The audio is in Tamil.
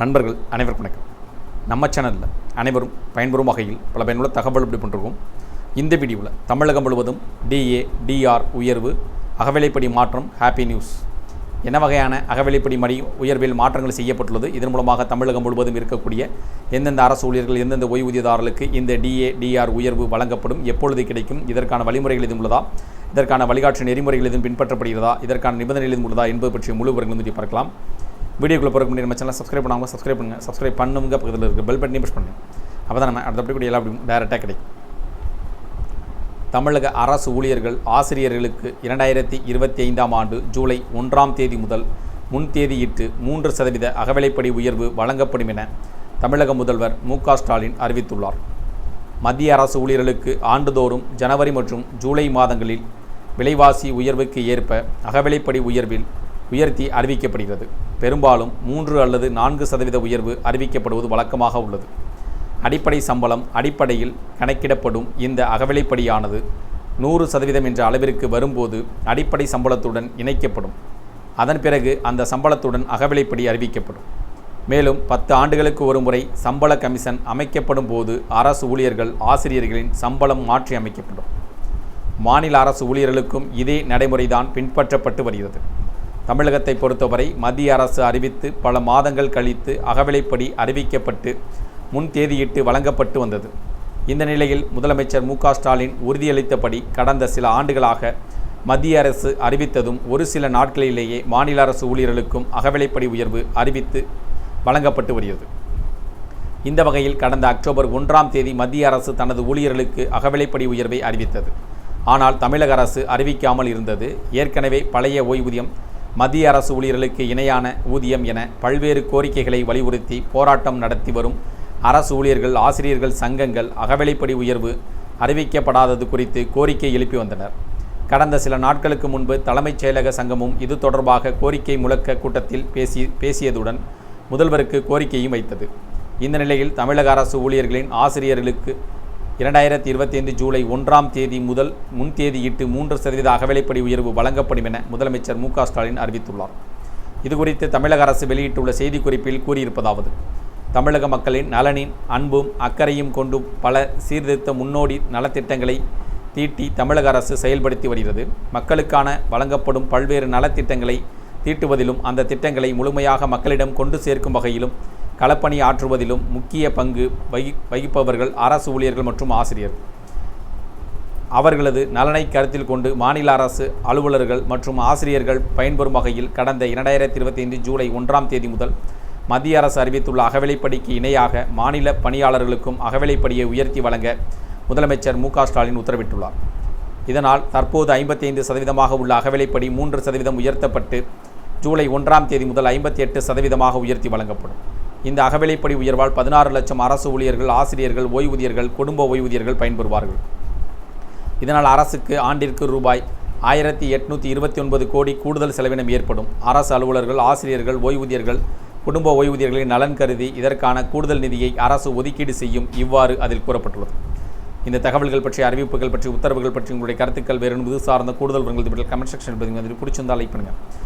நண்பர்கள் அனைவருக்கும் வணக்கம். நம்ம சேனலில் அனைவரும் பயன்பெறும் வகையில் பல பயனுள்ள தகவல் இப்படி பண்ணிருக்கோம். இந்த வீடியோவில் தமிழகம் முழுவதும் டிஏ டிஆர் உயர்வு அகவிலைப்படி மாற்றம் ஹாப்பி நியூஸ் என்ன வகையான அகவிலைப்படி மடி உயர்வில் மாற்றங்கள் செய்யப்பட்டுள்ளது? இதன் மூலமாக தமிழகம் முழுவதும் இருக்கக்கூடிய எந்தெந்த அரசு ஊழியர்கள் எந்தெந்த ஓய்வூதியதாரர்களுக்கு இந்த டிஏ டிஆர் உயர்வு வழங்கப்படும்? எப்பொழுது கிடைக்கும்? இதற்கான வழிமுறைகள் எதுவும் உள்ளதா? இதற்கான வழிகாட்டு நெறிமுறைகள் எதுவும் பின்பற்றப்படுகிறதா? இதற்கான நிபந்தனைகள் எதுவும் உள்ளதா என்பது பற்றிய முழு விவரங்களும் பார்க்கலாம். வீடியோக்குள்ளே போகிறக்கு முன்னாடி நம்ம சேனல் சப்ஸ்கிரைப் பண்ணாமல் சப்ஸ்கிரைப் பண்ணுங்கள் சப்ஸ்கிரைப் பண்ணுங்க பக்கத்தில் இருக்க பெல் பட்டனையும் ப்ரெஸ் பண்ணுங்கள் அப்போ தான் நம்ம அடுத்தபடி கூட எல்லா அப்படியும் டேரெக்டாக கிடைக்கும். தமிழக அரசு ஊழியர்கள் ஆசிரியர்களுக்கு இரண்டாயிரத்தி இருபத்தி ஐந்தாம் ஆண்டு ஜூலை ஒன்றாம் தேதி முதல் முன் தேதியிட்டு மூன்று சதவீத அகவிலைப்படி உயர்வு வழங்கப்படும் என தமிழக முதல்வர் மு ஸ்டாலின் அறிவித்துள்ளார். மத்திய அரசு ஊழியர்களுக்கு ஆண்டுதோறும் ஜனவரி மற்றும் ஜூலை மாதங்களில் விலைவாசி உயர்வுக்கு ஏற்ப அகவிலைப்படி உயர்வில் உயர்த்தி அறிவிக்கப்படுகிறது. பெரும்பாலும் மூன்று அல்லது நான்கு சதவீத உயர்வு அறிவிக்கப்படுவது வழக்கமாக உள்ளது. அடிப்படை சம்பளம் அடிப்படையில் கணக்கிடப்படும் இந்த அகவிலைப்படியானது நூறு சதவீதம் என்ற அளவிற்கு வரும்போது அடிப்படை சம்பளத்துடன் இணைக்கப்படும். அதன் பிறகு அந்த சம்பளத்துடன் அகவிலைப்படி அறிவிக்கப்படும். மேலும் பத்து ஆண்டுகளுக்கு ஒரு முறை சம்பள கமிஷன் அமைக்கப்படும் போது அரசு ஊழியர்கள் ஆசிரியர்களின் சம்பளம் மாற்றி அமைக்கப்படும். மாநில அரசு ஊழியர்களுக்கும் இதே நடைமுறைதான் பின்பற்றப்பட்டு வருகிறது. தமிழகத்தை பொறுத்தவரை மத்திய அரசு அறிவித்து பல மாதங்கள் கழித்து அகவிலைப்படி அறிவிக்கப்பட்டு முன் தேதியிட்டு வழங்கப்பட்டு வந்தது. இந்த நிலையில் முதலமைச்சர் மு ஸ்டாலின் உறுதியளித்தபடி கடந்த சில ஆண்டுகளாக மத்திய அரசு அறிவித்ததும் ஒரு சில நாட்களிலேயே மாநில அரசு ஊழியர்களுக்கும் அகவிலைப்படி உயர்வு அறிவித்து வழங்கப்பட்டு வருகிறது. இந்த வகையில் கடந்த அக்டோபர் ஒன்றாம் தேதி மத்திய அரசு தனது ஊழியர்களுக்கு அகவிலைப்படி உயர்வை அறிவித்தது. ஆனால் தமிழக அரசு அறிவிக்காமல் இருந்தது. ஏற்கனவே பழைய ஓய்வூதியம் மத்திய அரசு ஊழியர்களுக்கு இணையான ஊதியம் என பல்வேறு கோரிக்கைகளை வலியுறுத்தி போராட்டம் நடத்தி வரும் அரசு ஊழியர்கள் ஆசிரியர்கள் சங்கங்கள் அகவிலைப்படி உயர்வு அறிவிக்கப்படாதது குறித்து கோரிக்கை எழுப்பி வந்தனர். கடந்த சில நாட்களுக்கு முன்பு தலைமைச் செயலக சங்கமும் இது தொடர்பாக கோரிக்கை முழக்க கூட்டத்தில் பேசி பேசியதுடன் முதல்வருக்கு கோரிக்கையும் வைத்தது. இந்த நிலையில் தமிழக அரசு ஊழியர்களின் ஆசிரியர்களுக்கு இரண்டாயிரத்தி இருபத்தி ஐந்து ஜூலை ஒன்றாம் தேதி முதல் முன்தேதியிட்டு மூன்று சதவீத அகவிலைப்படி உயர்வு வழங்கப்படும் என முதலமைச்சர் மு ஸ்டாலின் அறிவித்துள்ளார். இதுகுறித்து தமிழக அரசு வெளியிட்டுள்ள செய்திக்குறிப்பில் கூறியிருப்பதாவது தமிழக மக்களின் நலனின் அன்பும் அக்கறையும் கொண்டு பல சீர்திருத்த முன்னோடி நலத்திட்டங்களை தீட்டி தமிழக அரசு செயல்படுத்தி வருகிறது. மக்களுக்கான வழங்கப்படும் பல்வேறு நலத்திட்டங்களை தீட்டுவதிலும் அந்த திட்டங்களை முழுமையாக மக்களிடம் கொண்டு சேர்க்கும் வகையிலும் களப்பணி ஆற்றுவதிலும் முக்கிய பங்கு வகி வகிப்பவர்கள் அரசு ஊழியர்கள் மற்றும் ஆசிரியர்கள் அவர்களது நலனை கருத்தில் கொண்டு மாநில அரசு அலுவலர்கள் மற்றும் ஆசிரியர்கள் பயன்பெறும் வகையில் கடந்த இரண்டாயிரத்தி இருபத்தி ஐந்து ஜூலை ஒன்றாம் தேதி முதல் மத்திய அரசு அறிவித்துள்ள அகவிலைப்படிக்கு இணையாக மாநில பணியாளர்களுக்கும் அகவிலைப்படியை உயர்த்தி வழங்க முதலமைச்சர் மு ஸ்டாலின் உத்தரவிட்டுள்ளார். இதனால் தற்போது ஐம்பத்தைந்து சதவீதமாக உள்ள அகவிலைப்படி மூன்று சதவீதம் உயர்த்தப்பட்டு ஜூலை ஒன்றாம் தேதி முதல் ஐம்பத்தி எட்டு சதவீதமாக உயர்த்தி வழங்கப்படும். இந்த அகவிலைப்படி உயர்வால் பதினாறு லட்சம் அரசு ஊழியர்கள் ஆசிரியர்கள் ஓய்வூதியர்கள் குடும்ப ஓய்வூதியர்கள் பயன்பெறுவார்கள். இதனால் அரசுக்கு ஆண்டிற்கு ரூபாய் ஆயிரத்தி எட்நூற்றி இருபத்தி ஒன்பது கோடி கூடுதல் செலவினம் ஏற்படும். அரசு அலுவலர்கள் ஆசிரியர்கள் ஓய்வூதியர்கள் குடும்ப ஓய்வூதியர்களின் நலன் கருதி இதற்கான கூடுதல் நிதியை அரசு ஒதுக்கீடு செய்யும் இவ்வாறு அதில் கூறப்பட்டுள்ளது. இந்த தகவல்கள் பற்றிய அறிவிப்புகள் பற்றி உத்தரவுகள் பற்றி உங்களுடைய கருத்துக்கள் வேறு இது சார்ந்த கூடுதல் விவரங்கள் கமெண்ட் செக்ஷன் பதிவு பிடிச்சிருந்தால் லைக் பண்ணுங்கள்